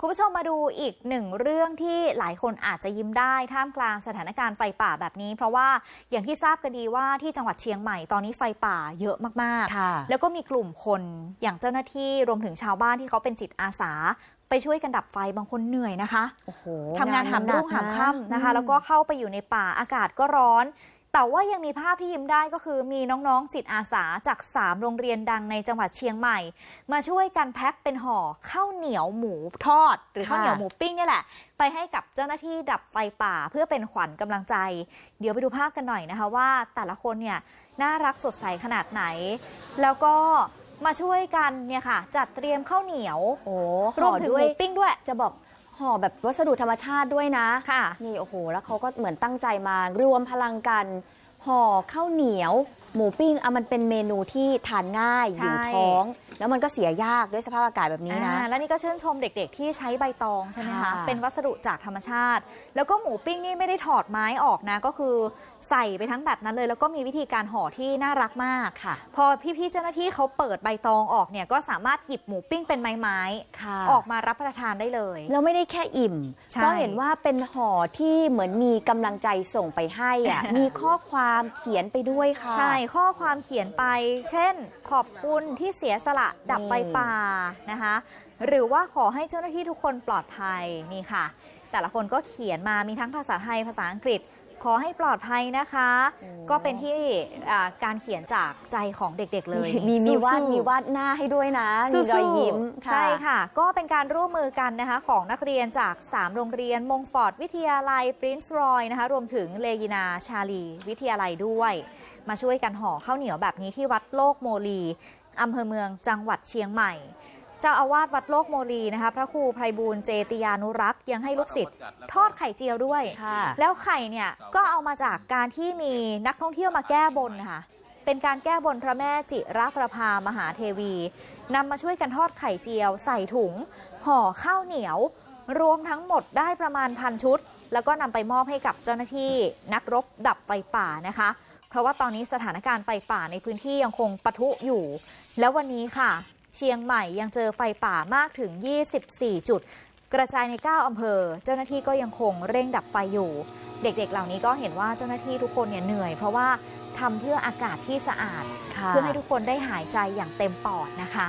คุณผู้ชมมาดูอีกหนึ่งเรื่องที่หลายคนอาจจะยิ้มได้ท่ามกลางสถานการณ์ไฟป่าแบบนี้ เพราะว่าอย่างที่ทราบกันดีว่าที่จังหวัดเชียงใหม่ตอนนี้ไฟป่าเยอะมากค่ะๆแล้วก็มีกลุ่มคนอย่างเจ้าหน้าที่รวมถึงชาวบ้านที่เขาเป็นจิตอาสา ไปช่วยกันดับไฟบางคนเหนื่อยนะคะโอ้โหทำงานหามรุ่งหามค่ำนะคะ แล้วก็อืมเข้าไปอยู่ในป่าอากาศก็ร้อน แต่ว่ายังมีภาพที่ยิ้มได้ก็คือมีน้องๆจิตอาสาจาก 3 โรงเรียนดังในจังหวัดเชียงใหม่ มาช่วยกันแพ็คเป็นห่อข้าวเหนียวหมูทอด หรือข้าวเหนียวหมูปิ้งเนี่ยแหละ ไปให้กับเจ้าหน้าที่ดับไฟป่าเพื่อเป็นขวัญกำลังใจ เดี๋ยวไปดูภาพกันหน่อยนะคะว่าแต่ละคนเนี่ยน่ารักสดใสขนาดไหน แล้วก็มาช่วยกันเนี่ยค่ะ จัดเตรียมข้าวเหนียวโอ้รวมห่อถึงด้หวยมูปิ้งด้วย จะบอก ห่อแบบวัสดุธรรมชาติด้วยนะ ค่ะ นี่โอ้โห แล้วเขาก็เหมือนตั้งใจมารวมพลังกัน ห่อข้าวเหนียว หมูปิ้งอะมันเป็นเมนูที่ทานง่ายใช่อยู่ท้อง แล้วมันก็เสียยากด้วยสภาพอากาศแบบนี้นะ อ่าแล้วนี่ก็ชื่นชมเด็กๆ ที่ใช้ใบตองใช่ไหมคะ ค่ะเป็นวัสดุจากธรรมชาติ แล้วก็หมูปิ้งนี่ไม่ได้ถอดไม้ออกนะ ก็คือใส่ไปทั้งแบบนั้นเลย แล้วก็มีวิธีการห่อที่น่ารักมากค่ะ พอพี่ๆ เจ้าหน้าที่เขาเปิดใบตองออกเนี่ย ก็สามารถหยิบหมูปิ้งเป็นไม้ค่ะ ๆ ออกมารับประทานได้เลย แล้วไม่ได้แค่อิ่ม ใช่เพราะเห็นว่าเป็นห่อที่เหมือนมีกำลังใจส่งไปให้อะ มีข้อความความเขียนไปด้วยค่ะ ใช่ข้อความเขียนไป เช่น ขอบคุณที่เสียสละดับไฟป่านะคะ หรือว่าขอให้เจ้าหน้าที่ทุกคนปลอดภัยนี่ค่ะ แต่ละคนก็เขียนมามีทั้งภาษาไทยภาษาอังกฤษ ขอให้ปลอดภัยนะคะโอ้ก็เป็นที่อ่าการเขียนจากใจของเด็กๆเลยมีมีวาดสู้ๆ มีวาดหน้าให้ด้วยนะมีสู้ๆรอยยิ้มค่ะ ใช่ค่ะ ก็เป็นการร่วมมือกันนะคะ ของนักเรียนจาก 3 โรงเรียนมงฟอร์ดวิทยาลัยปรินซ์รอยนะคะ รวมถึงเลกินาชาลีวิทยาลัยด้วย มาช่วยกันห่อข้าวเหนียวแบบนี้ที่วัดโลกโมลีอำเภอเมืองจังหวัดเชียงใหม่เจ้าอาวาสวัดโลกโมลีนะคะพระครูไพบูลย์เจติยานุรักษ์ยังให้ลูกศิษย์ทอดไข่เจียวด้วยค่ะแล้วไข่เนี่ยก็เอามาจากการที่มีนักท่องเที่ยวมาแก้บนนะคะเป็นการแก้บนพระแม่จิรประภามหาเทวีนำมาช่วยกันทอดไข่เจียว ใส่ถุงห่อข้าวเหนียว รวมทั้งหมดได้ประมาณพันชุด แล้วก็นำไปมอบให้กับเจ้าหน้าที่นักรบดับไฟป่านะคะเพราะว่าตอนนี้สถานการณ์ไฟป่าในพื้นที่ยังคงปะทุอยู่ แล้ววันนี้ค่ะ เชียงใหม่ยังเจอไฟป่ามากถึง 24 จุด กระจายใน 9 อำเภอ เจ้าหน้าที่ก็ยังคงเร่งดับไฟอยู่ เด็กๆ เหล่านี้ก็เห็นว่าเจ้าหน้าที่ทุกคนเนี่ยเหนื่อย เพราะว่าทำเพื่ออากาศที่สะอาดค่ะเพื่อให้ทุกคนได้หายใจอย่างเต็มปอดนะคะ